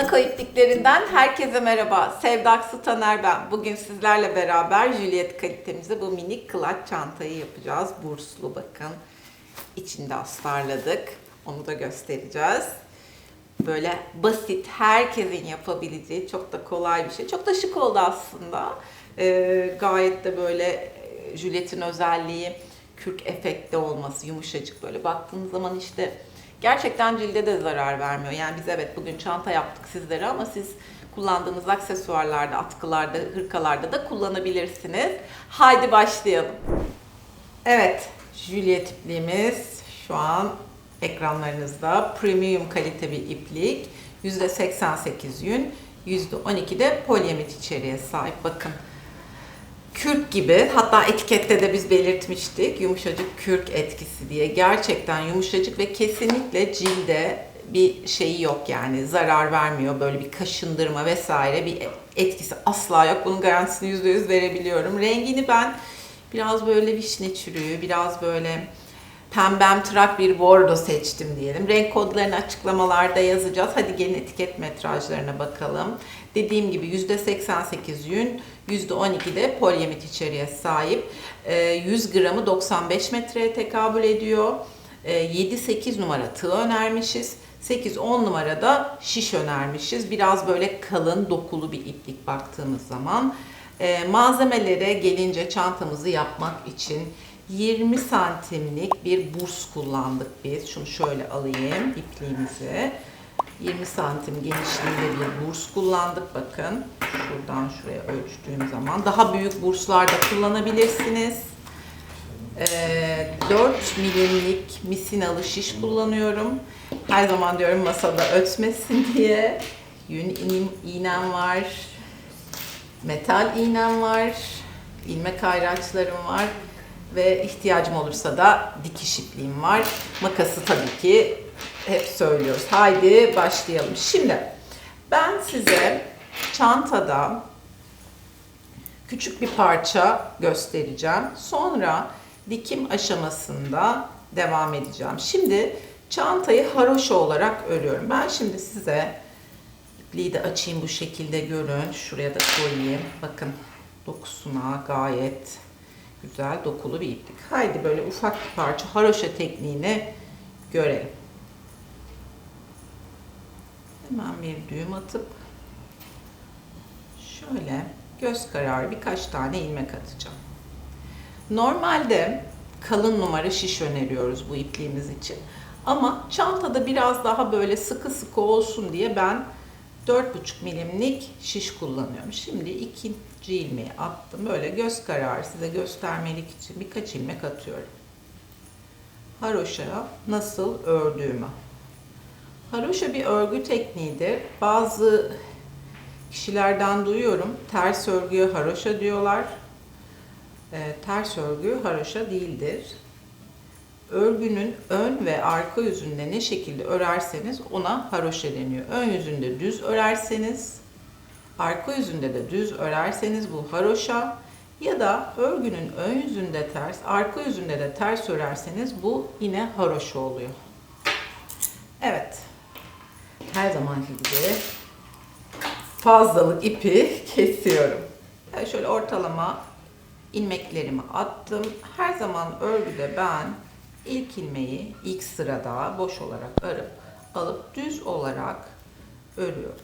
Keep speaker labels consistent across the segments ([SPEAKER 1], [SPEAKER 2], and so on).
[SPEAKER 1] Nako ipliklerinden herkese merhaba. Sevda Aksu Taner ben. Bugün sizlerle beraber Juliet kalitemizde bu minik kılaç çantayı yapacağız. Burslu bakın. İçinde astarladık. Onu da göstereceğiz. Böyle basit, herkesin yapabileceği çok da kolay bir şey. Çok da şık oldu aslında. Ee, gayet de böyle e, Juliet'in özelliği kürk efekti olması, yumuşacık böyle baktığınız zaman işte gerçekten cilde de zarar vermiyor. Yani biz evet bugün çanta yaptık sizlere ama siz kullandığınız aksesuarlarda, atkılarda, hırkalarda da kullanabilirsiniz. Haydi başlayalım. Evet, Juliet ipliğimiz şu an ekranlarınızda. Premium kalite bir iplik. %88 yün, %12 de polyamit içeriğe sahip. Bakın kürk gibi hatta etikette de biz belirtmiştik yumuşacık kürk etkisi diye. Gerçekten yumuşacık ve kesinlikle cilde bir şeyi yok yani zarar vermiyor böyle bir kaşındırma vesaire bir etkisi asla yok. Bunun garantisini %100 verebiliyorum. Rengini ben biraz böyle vişne çürüğü, biraz böyle pembemtırak bir bordo seçtim diyelim. Renk kodlarını açıklamalarda yazacağız. Hadi gelin etiket metrajlarına bakalım. Dediğim gibi %88 yün, %12 de polyamit içeriğe sahip. Ee, 100 gramı 95 metreye tekabül ediyor. Ee, 7-8 numara tığ önermişiz. 8-10 numarada şiş önermişiz. Biraz böyle kalın dokulu bir iplik baktığımız zaman. Ee, malzemelere gelince çantamızı yapmak için 20 santimlik bir burs kullandık biz. Şunu şöyle alayım ipliğimizi. 20 santim genişliğinde bir burs kullandık bakın. Şuradan şuraya ölçtüğüm zaman. Daha büyük burslar da kullanabilirsiniz. Ee, 4 milimlik misinalı şiş kullanıyorum. Her zaman diyorum masada ötmesin diye. Yün iğnem- var. Metal iğnem var. ilmek ayraçlarım var. Ve ihtiyacım olursa da dikiş ipliğim var. Makası tabii ki hep söylüyoruz. Haydi başlayalım. Şimdi ben size çantada küçük bir parça göstereceğim. Sonra dikim aşamasında devam edeceğim. Şimdi çantayı haroşa olarak örüyorum. Ben şimdi size ipliği de açayım bu şekilde görün. Şuraya da koyayım. Bakın dokusuna gayet güzel dokulu bir iplik. Haydi böyle ufak bir parça haroşa tekniğini görelim. Hemen bir düğüm atıp şöyle göz kararı birkaç tane ilmek atacağım. Normalde kalın numara şiş öneriyoruz bu ipliğimiz için. Ama çantada biraz daha böyle sıkı sıkı olsun diye ben 4,5 milimlik şiş kullanıyorum. Şimdi ikinci ilmeği attım. Böyle göz kararı size göstermelik için birkaç ilmek atıyorum. Haroşa nasıl ördüğümü. Haroşa bir örgü tekniğidir. Bazı kişilerden duyuyorum ters örgüye haroşa diyorlar. E, ters örgü haroşa değildir. Örgünün ön ve arka yüzünde ne şekilde örerseniz ona haroşa deniyor. Ön yüzünde düz örerseniz, arka yüzünde de düz örerseniz bu haroşa ya da örgünün ön yüzünde ters, arka yüzünde de ters örerseniz bu yine haroşa oluyor. Evet. Her zamanki gibi fazlalık ipi kesiyorum. Yani şöyle ortalama ilmeklerimi attım. Her zaman örgüde ben ilk ilmeği ilk sırada boş olarak örüp alıp düz olarak örüyorum.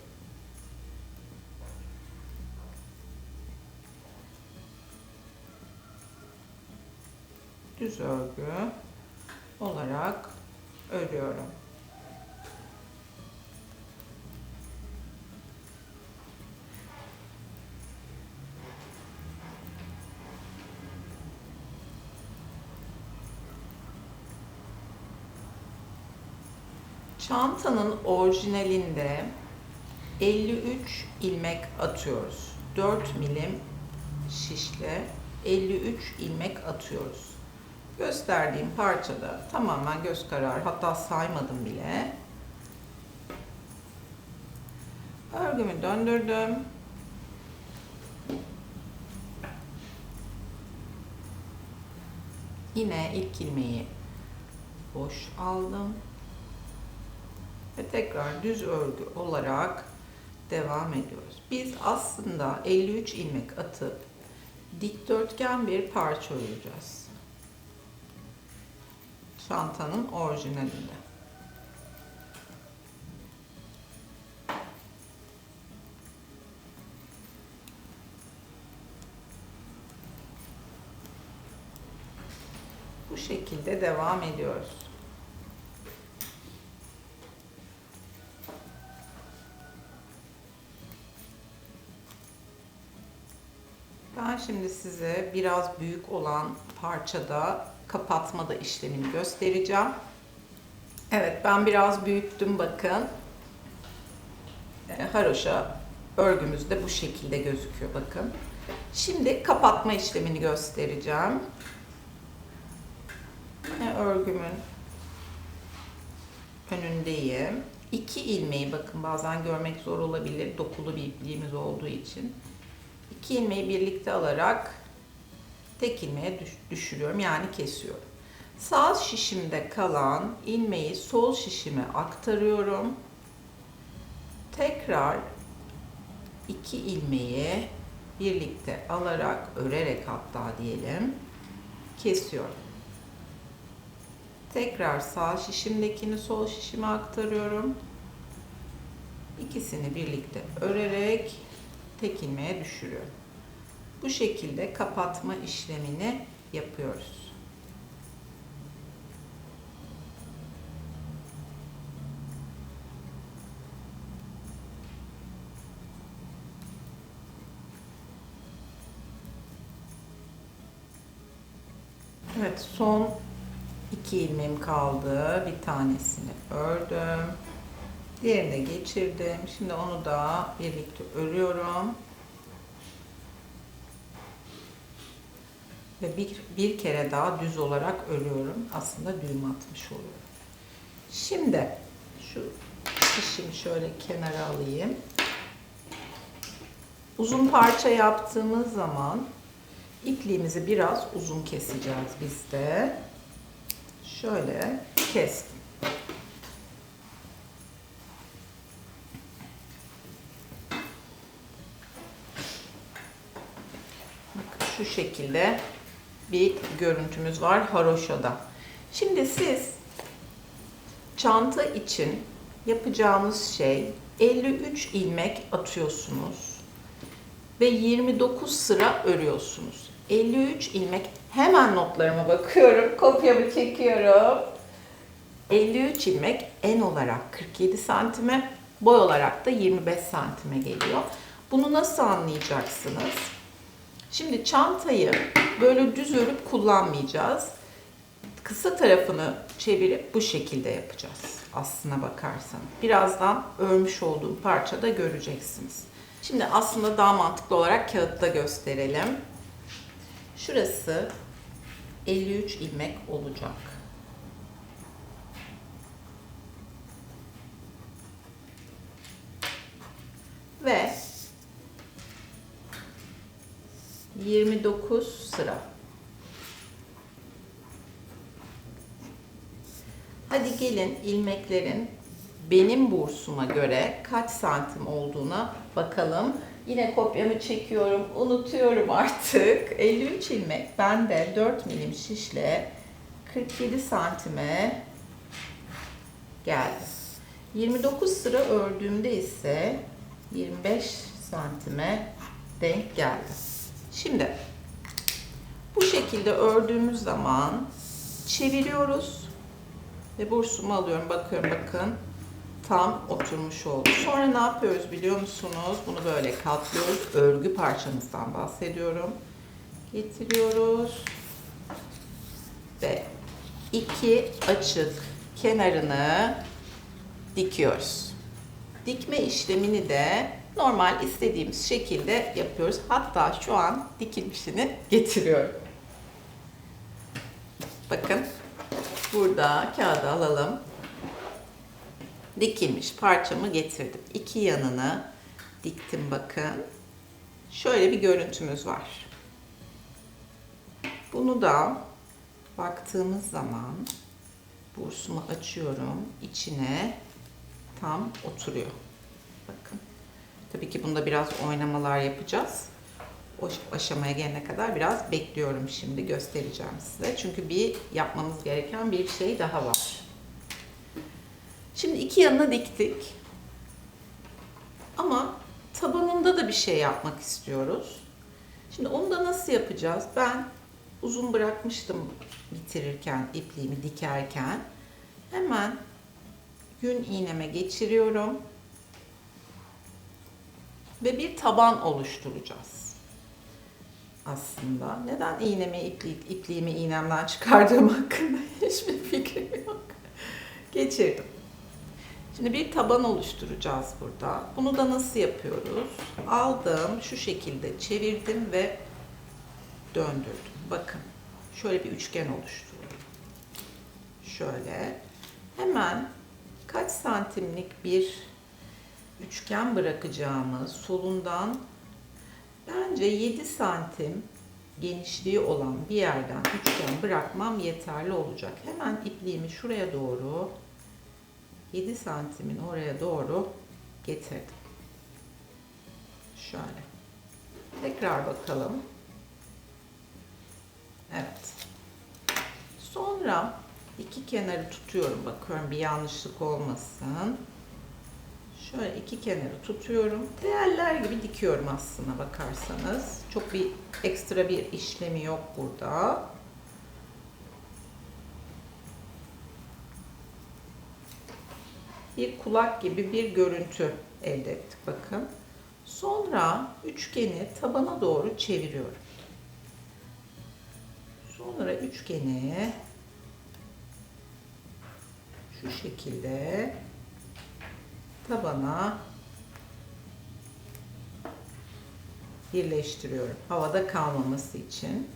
[SPEAKER 1] Düz örgü olarak örüyorum. Çantanın orijinalinde 53 ilmek atıyoruz. 4 milim şişle 53 ilmek atıyoruz. Gösterdiğim parçada tamamen göz kararı hatta saymadım bile. Örgümü döndürdüm. Yine ilk ilmeği boş aldım ve tekrar düz örgü olarak devam ediyoruz. Biz aslında 53 ilmek atıp dikdörtgen bir parça öreceğiz. Çantanın orijinalinde. Bu şekilde devam ediyoruz. Şimdi size biraz büyük olan parçada kapatma da işlemini göstereceğim. Evet ben biraz büyüttüm bakın. E, haroşa örgümüz de bu şekilde gözüküyor bakın. Şimdi kapatma işlemini göstereceğim. Yine örgümün önündeyim. İki ilmeği bakın bazen görmek zor olabilir dokulu bir ipliğimiz olduğu için. İki ilmeği birlikte alarak tek ilmeğe düş- düşürüyorum yani kesiyorum. Sağ şişimde kalan ilmeği sol şişime aktarıyorum. Tekrar iki ilmeği birlikte alarak örerek hatta diyelim kesiyorum. Tekrar sağ şişimdekini sol şişime aktarıyorum. İkisini birlikte örerek tek ilmeğe düşürüyorum. Bu şekilde kapatma işlemini yapıyoruz. Evet son iki ilmeğim kaldı. Bir tanesini ördüm. Diğerini geçirdim. Şimdi onu da birlikte örüyorum. Ve bir, bir kere daha düz olarak örüyorum. Aslında düğüm atmış oluyorum. Şimdi şu şişimi şöyle kenara alayım. Uzun parça yaptığımız zaman ipliğimizi biraz uzun keseceğiz biz de. Şöyle kestim. Bakın şu şekilde bir görüntümüz var haroşada. Şimdi siz çanta için yapacağınız şey 53 ilmek atıyorsunuz ve 29 sıra örüyorsunuz. 53 ilmek hemen notlarıma bakıyorum, kopyamı çekiyorum. 53 ilmek en olarak 47 santime, boy olarak da 25 santime geliyor. Bunu nasıl anlayacaksınız? Şimdi çantayı böyle düz örüp kullanmayacağız. Kısa tarafını çevirip bu şekilde yapacağız. Aslına bakarsan. Birazdan örmüş olduğum parçada göreceksiniz. Şimdi aslında daha mantıklı olarak kağıtta gösterelim. Şurası 53 ilmek olacak. Ve 29 sıra. Hadi gelin ilmeklerin benim bursuma göre kaç santim olduğuna bakalım. Yine kopyamı çekiyorum, unutuyorum artık. 53 ilmek bende 4 milim şişle 47 santime geldi. 29 sıra ördüğümde ise 25 santime denk geldi. Şimdi bu şekilde ördüğümüz zaman çeviriyoruz ve bursumu alıyorum. Bakıyorum bakın tam oturmuş oldu. Sonra ne yapıyoruz biliyor musunuz? Bunu böyle katlıyoruz. Örgü parçamızdan bahsediyorum. Getiriyoruz ve iki açık kenarını dikiyoruz. Dikme işlemini de normal istediğimiz şekilde yapıyoruz. Hatta şu an dikilmişini getiriyorum. Bakın burada kağıdı alalım. Dikilmiş parçamı getirdim. İki yanını diktim bakın. Şöyle bir görüntümüz var. Bunu da baktığımız zaman bursumu açıyorum. İçine tam oturuyor. Bakın. Tabii ki bunda biraz oynamalar yapacağız. O aşamaya gelene kadar biraz bekliyorum şimdi göstereceğim size. Çünkü bir yapmamız gereken bir şey daha var. Şimdi iki yanına diktik. Ama tabanında da bir şey yapmak istiyoruz. Şimdi onu da nasıl yapacağız? Ben uzun bırakmıştım bitirirken, ipliğimi dikerken. Hemen yün iğneme geçiriyorum. Ve bir taban oluşturacağız. Aslında neden iğnemi, ipli, ipliğimi iğnemden çıkardığım hakkında hiçbir fikrim yok. Geçirdim. Şimdi bir taban oluşturacağız burada. Bunu da nasıl yapıyoruz? Aldım, şu şekilde çevirdim ve döndürdüm. Bakın, şöyle bir üçgen oluşturdum. Şöyle. Hemen kaç santimlik bir üçgen bırakacağımı solundan bence 7 santim genişliği olan bir yerden üçgen bırakmam yeterli olacak. Hemen ipliğimi şuraya doğru 7 santimin oraya doğru getirdim. Şöyle. Tekrar bakalım. Evet. Sonra iki kenarı tutuyorum. Bakıyorum bir yanlışlık olmasın. Şöyle iki kenarı tutuyorum. Teyeller gibi dikiyorum aslına bakarsanız. Çok bir ekstra bir işlemi yok burada. bir kulak gibi bir görüntü elde ettik bakın. Sonra üçgeni tabana doğru çeviriyorum. Sonra üçgeni şu şekilde tabana birleştiriyorum. Havada kalmaması için.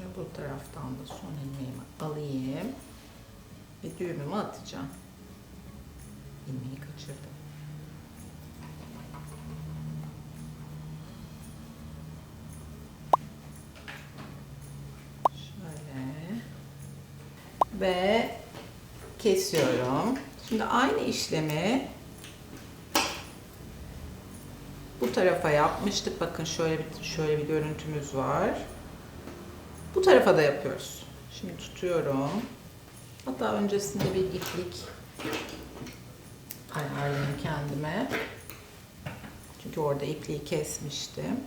[SPEAKER 1] Şöyle bu taraftan da son ilmeğimi alayım ve düğümümü atacağım. İlmeği kaçırdım. Şöyle ve kesiyorum. Şimdi aynı işlemi bu tarafa yapmıştık. Bakın şöyle bir şöyle bir görüntümüz var. Tarafa da yapıyoruz. Şimdi tutuyorum. Hatta öncesinde bir iplik ayarlayayım kendime. Çünkü orada ipliği kesmiştim.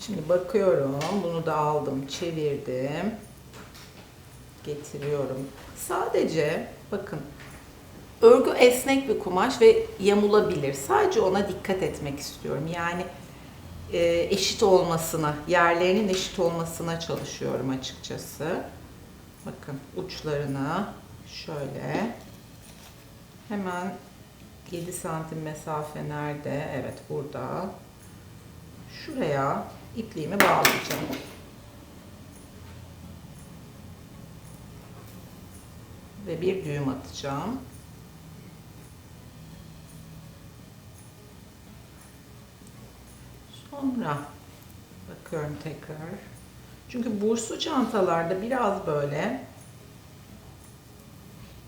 [SPEAKER 1] Şimdi bakıyorum. Bunu da aldım, çevirdim. Getiriyorum. Sadece bakın Örgü esnek bir kumaş ve yamulabilir. Sadece ona dikkat etmek istiyorum. Yani e, eşit olmasına, yerlerinin eşit olmasına çalışıyorum açıkçası. Bakın uçlarına şöyle hemen 7 santim mesafe nerede? Evet burada. Şuraya ipliğimi bağlayacağım. Ve bir düğüm atacağım. Sonra bakıyorum tekrar. Çünkü burslu çantalarda biraz böyle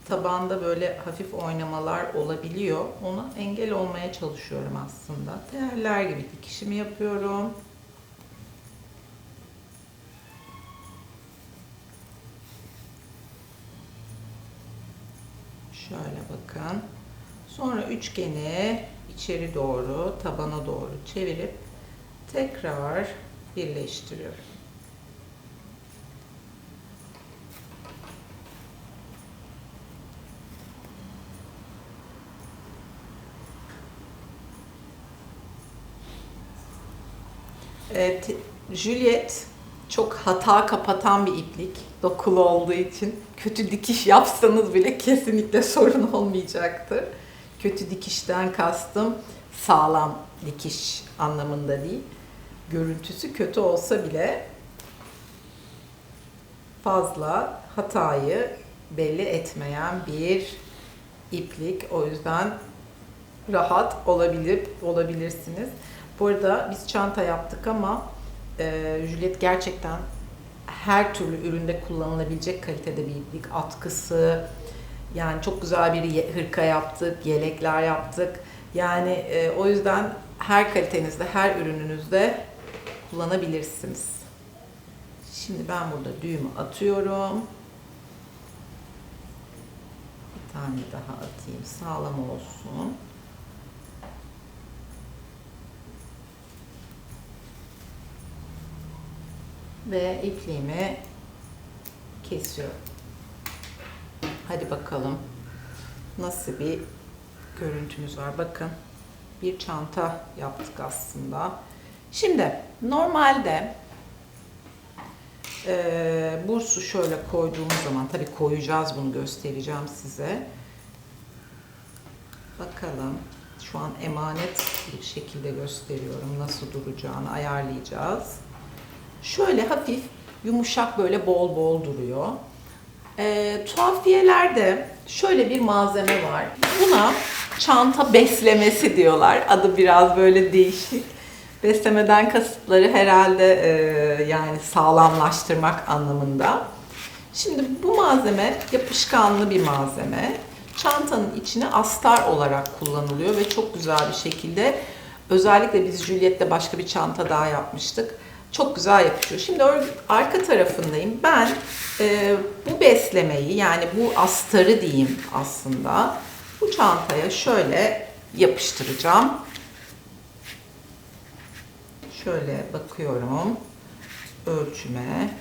[SPEAKER 1] tabanda böyle hafif oynamalar olabiliyor. Ona engel olmaya çalışıyorum aslında. Teyeller gibi dikişimi yapıyorum. Şöyle bakın. Sonra üçgeni içeri doğru, tabana doğru çevirip tekrar birleştiriyorum. Evet, Juliet çok hata kapatan bir iplik. Dokulu olduğu için kötü dikiş yapsanız bile kesinlikle sorun olmayacaktır. Kötü dikişten kastım sağlam dikiş anlamında değil. Görüntüsü kötü olsa bile fazla hatayı belli etmeyen bir iplik. O yüzden rahat olabilir olabilirsiniz. Bu arada biz çanta yaptık ama e, Juliet gerçekten her türlü üründe kullanılabilecek kalitede bir iplik. Atkısı, yani çok güzel bir hırka yaptık, yelekler yaptık. Yani e, o yüzden her kalitenizde, her ürününüzde kullanabilirsiniz. Şimdi ben burada düğümü atıyorum. Bir tane daha atayım, sağlam olsun. Ve ipliğimi kesiyorum. Hadi bakalım nasıl bir görüntümüz var. Bakın bir çanta yaptık aslında. Şimdi normalde e, bursu şöyle koyduğumuz zaman tabii koyacağız bunu göstereceğim size. Bakalım şu an emanet bir şekilde gösteriyorum nasıl duracağını ayarlayacağız. Şöyle hafif yumuşak böyle bol bol duruyor. E, tuhafiyelerde şöyle bir malzeme var. Buna çanta beslemesi diyorlar. Adı biraz böyle değişik. Beslemeden kasıtları herhalde e, yani sağlamlaştırmak anlamında. Şimdi bu malzeme yapışkanlı bir malzeme. Çantanın içine astar olarak kullanılıyor ve çok güzel bir şekilde özellikle biz Juliet'te başka bir çanta daha yapmıştık. Çok güzel yapışıyor. Şimdi arka tarafındayım. Ben e, bu beslemeyi yani bu astarı diyeyim aslında bu çantaya şöyle yapıştıracağım. Şöyle bakıyorum ölçüme.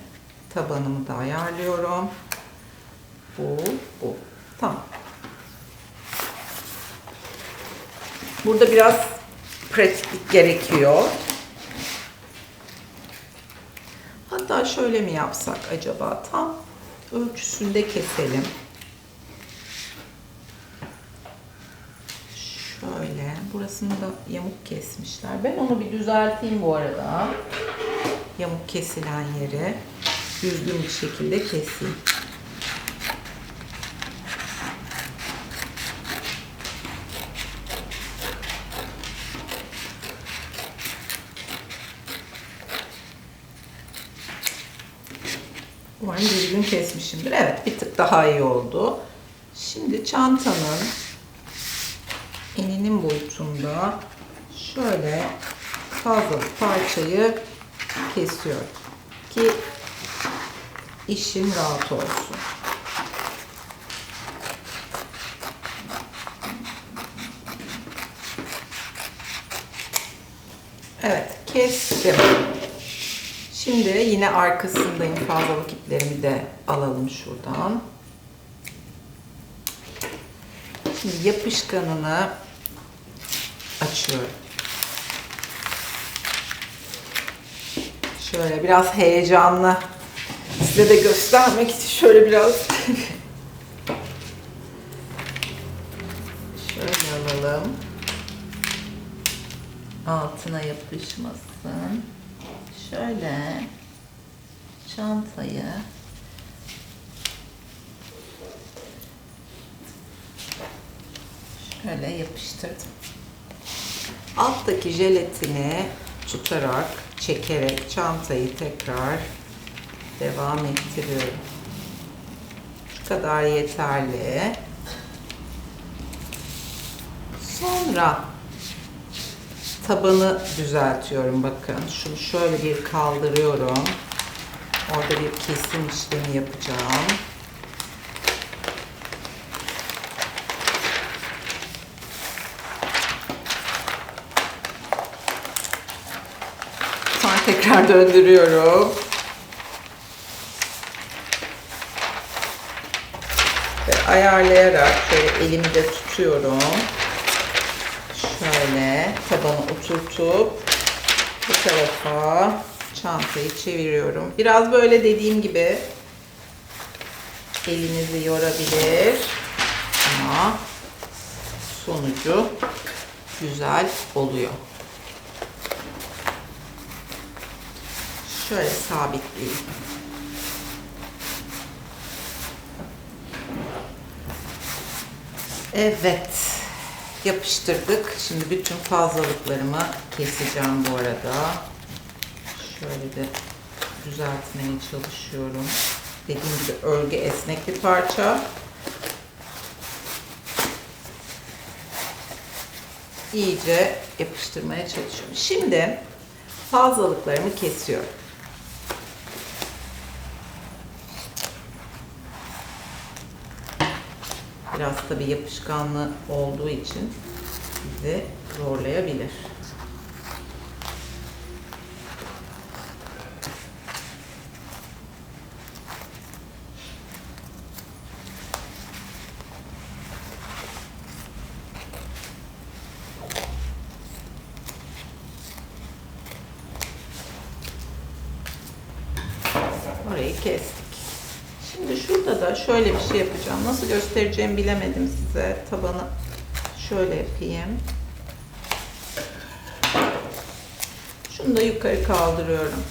[SPEAKER 1] Tabanımı da ayarlıyorum. Bu, bu. Tamam. Burada biraz pratiklik gerekiyor. Hatta şöyle mi yapsak acaba? Tam ölçüsünde keselim. Şöyle. Burasını da yamuk kesmişler. Ben onu bir düzelteyim bu arada. Yamuk kesilen yeri düzgün bir şekilde keseyim. Umarım düzgün kesmişimdir. Evet bir tık daha iyi oldu. Şimdi çantanın eninin boyutunda şöyle fazla parçayı kesiyorum ki işim rahat olsun. Evet kestim. Şimdi yine arkasındayım. Fazlalık iplerimi de alalım şuradan. Şimdi yapışkanını açıyorum. Şöyle biraz heyecanlı size de göstermek için şöyle biraz şöyle alalım. Altına yapışmasın. Şöyle çantayı şöyle yapıştırdım. Alttaki jelatini tutarak, çekerek çantayı tekrar devam ettiriyorum. Şu kadar yeterli. Sonra tabanı düzeltiyorum bakın. Şunu şöyle bir kaldırıyorum. Orada bir kesim işlemi yapacağım. Sonra tekrar döndürüyorum. Ve ayarlayarak şöyle elimi de tutuyorum. Şöyle tabanı oturtup bu tarafa çantayı çeviriyorum. Biraz böyle dediğim gibi elinizi yorabilir ama sonucu güzel oluyor. Şöyle sabitleyeyim. Evet. Yapıştırdık. Şimdi bütün fazlalıklarımı keseceğim bu arada. Şöyle de düzeltmeye çalışıyorum. Dediğim gibi örgü esnek bir parça. İyice yapıştırmaya çalışıyorum. Şimdi fazlalıklarımı kesiyorum. Biraz tabii yapışkanlı olduğu için bizi zorlayabilir. Orayı kestik. Şimdi şurada da şöyle bir şey yapacağım. Nasıl göstereceğimi bilemedim size. Tabanı şöyle yapayım. Şunu da yukarı kaldırıyorum.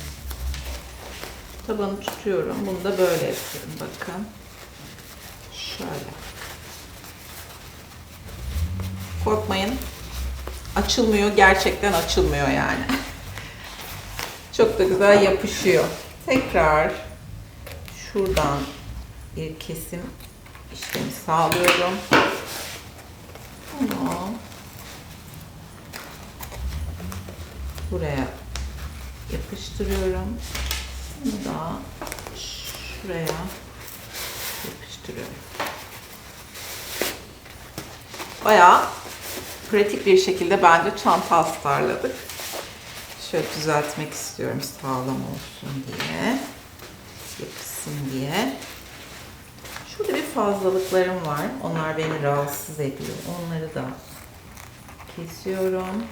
[SPEAKER 1] Tabanı tutuyorum. Bunu da böyle yapıyorum. Bakın. Şöyle. Korkmayın. Açılmıyor. Gerçekten açılmıyor yani. Çok da güzel yapışıyor. Tekrar şuradan bir kesim işlemi sağlıyorum. Bunu buraya yapıştırıyorum. Bunu da şuraya yapıştırıyorum. Bayağı pratik bir şekilde bence çanta astarladık. Şöyle düzeltmek istiyorum sağlam olsun diye. Yapışsın diye. Şurada bir fazlalıklarım var. Onlar beni rahatsız ediyor. Onları da kesiyorum.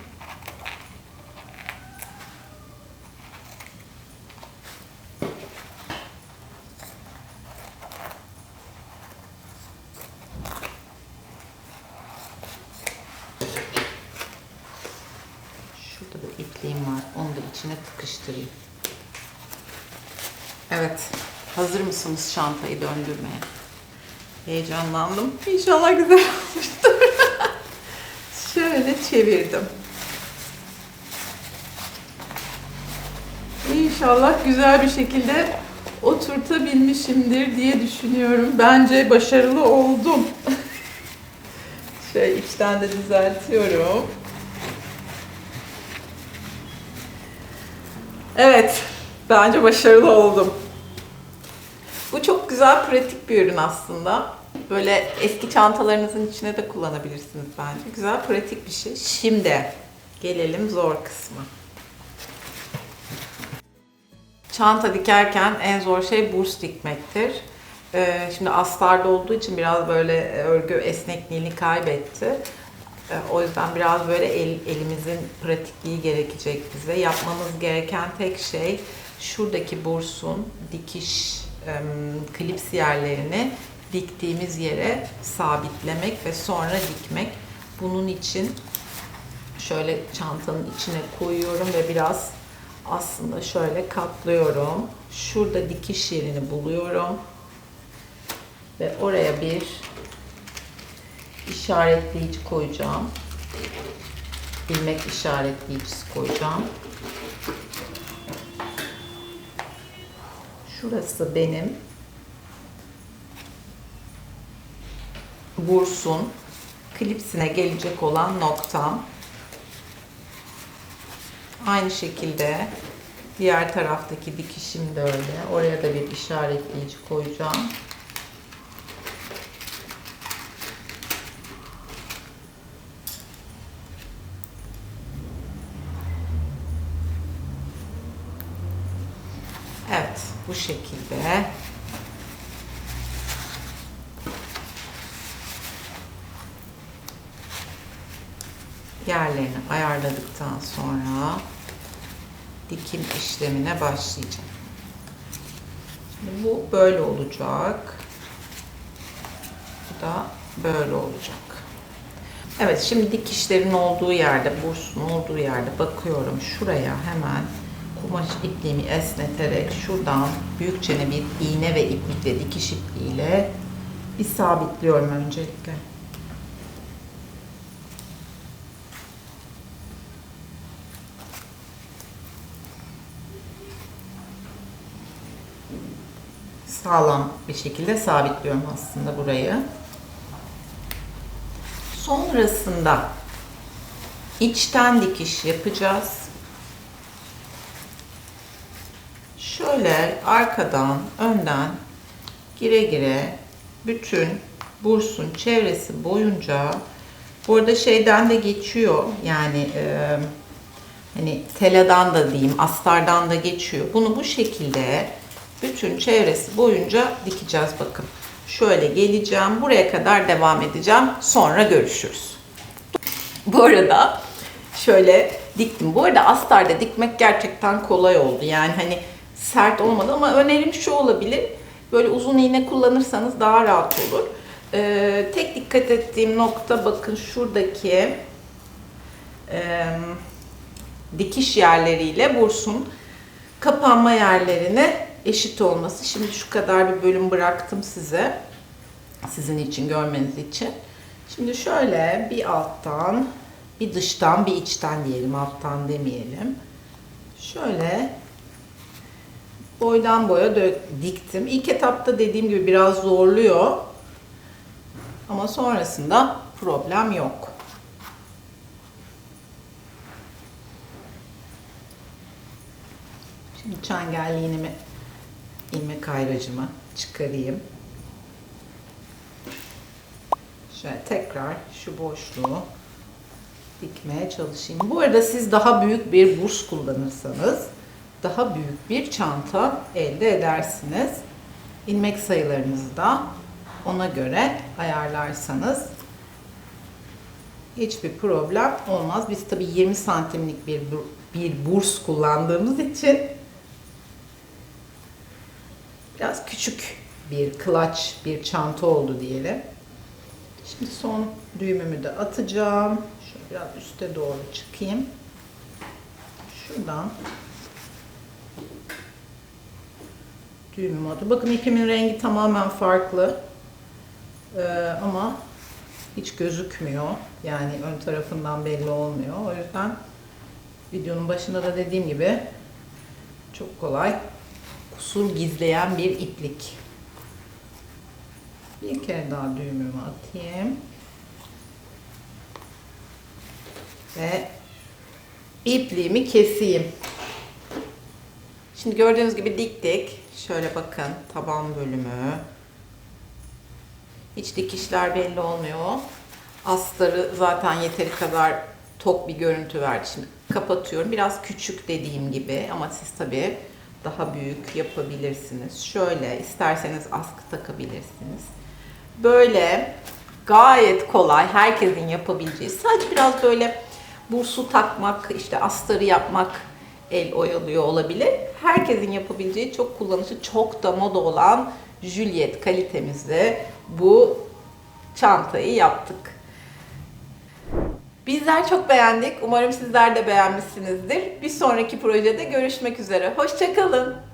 [SPEAKER 1] Şurada bir ipliğim var. Onu da içine tıkıştırayım. Evet. Hazır mısınız çantayı döndürmeye? Heyecanlandım. İnşallah güzel olmuştur. Şöyle çevirdim. İnşallah güzel bir şekilde oturtabilmişimdir diye düşünüyorum. Bence başarılı oldum. Şöyle içten de düzeltiyorum. Evet, bence başarılı oldum. Güzel, pratik bir ürün aslında. Böyle eski çantalarınızın içine de kullanabilirsiniz bence. Güzel, pratik bir şey. Şimdi gelelim zor kısmı. Çanta dikerken en zor şey burs dikmektir. Ee, şimdi astarda olduğu için biraz böyle örgü esnekliğini kaybetti. Ee, O yüzden biraz böyle el, elimizin pratikliği gerekecek bize. Yapmamız gereken tek şey şuradaki bursun dikiş klips yerlerini diktiğimiz yere sabitlemek ve sonra dikmek. Bunun için şöyle çantanın içine koyuyorum ve biraz aslında şöyle katlıyorum. Şurada dikiş yerini buluyorum. Ve oraya bir işaretleyici koyacağım. İlmek işaretleyicisi koyacağım. Şurası benim bursun klipsine gelecek olan noktam. Aynı şekilde diğer taraftaki dikişim de öyle. Oraya da bir işaretleyici koyacağım. Evet, bu şekilde. Yerlerini ayarladıktan sonra dikim işlemine başlayacağım. Şimdi bu böyle olacak. Bu da böyle olacak. Evet şimdi dikişlerin olduğu yerde, bursun olduğu yerde bakıyorum. Şuraya hemen kumaş ipliğimi esneterek şuradan büyükçene bir iğne ve iplikle dikiş ipliğiyle bir sabitliyorum öncelikle. Sağlam bir şekilde sabitliyorum aslında burayı. Sonrasında içten dikiş yapacağız. Şöyle arkadan, önden gire gire bütün bursun çevresi boyunca bu arada şeyden de geçiyor yani e, hani teladan da diyeyim astardan da geçiyor. Bunu bu şekilde bütün çevresi boyunca dikeceğiz bakın. Şöyle geleceğim. Buraya kadar devam edeceğim. Sonra görüşürüz. Bu arada şöyle diktim. Bu arada astarda dikmek gerçekten kolay oldu. Yani hani sert olmadı ama önerim şu olabilir. Böyle uzun iğne kullanırsanız daha rahat olur. Ee, tek dikkat ettiğim nokta bakın şuradaki e, dikiş yerleriyle bursun kapanma yerlerine eşit olması. Şimdi şu kadar bir bölüm bıraktım size. Sizin için görmeniz için. Şimdi şöyle bir alttan, bir dıştan, bir içten diyelim. Alttan demeyelim. Şöyle boydan boya diktim. İlk etapta dediğim gibi biraz zorluyor. Ama sonrasında problem yok. Şimdi iğnemi, ilmek ayracımı çıkarayım. Şöyle tekrar şu boşluğu dikmeye çalışayım. Bu arada siz daha büyük bir burs kullanırsanız daha büyük bir çanta elde edersiniz. İlmek sayılarınızı da ona göre ayarlarsanız hiçbir problem olmaz. Biz tabii 20 santimlik bir bir burs kullandığımız için biraz küçük bir klaç, bir çanta oldu diyelim. Şimdi son düğümümü de atacağım. Şöyle biraz üste doğru çıkayım. Şuradan düğümümü atıyorum. Bakın ipimin rengi tamamen farklı. Ee, ama hiç gözükmüyor. Yani ön tarafından belli olmuyor. O yüzden videonun başında da dediğim gibi çok kolay kusur gizleyen bir iplik. Bir kere daha düğümümü atayım. Ve ipliğimi keseyim. Şimdi gördüğünüz gibi diktik. Şöyle bakın taban bölümü. Hiç dikişler belli olmuyor. Astarı zaten yeteri kadar tok bir görüntü verdi. Şimdi kapatıyorum. Biraz küçük dediğim gibi ama siz tabii daha büyük yapabilirsiniz. Şöyle isterseniz askı takabilirsiniz. Böyle gayet kolay herkesin yapabileceği. Sadece biraz böyle bursu takmak, işte astarı yapmak el oyalıyor olabilir. Herkesin yapabileceği çok kullanışlı, çok da moda olan Juliet kalitemizde bu çantayı yaptık. Bizler çok beğendik. Umarım sizler de beğenmişsinizdir. Bir sonraki projede görüşmek üzere. Hoşçakalın.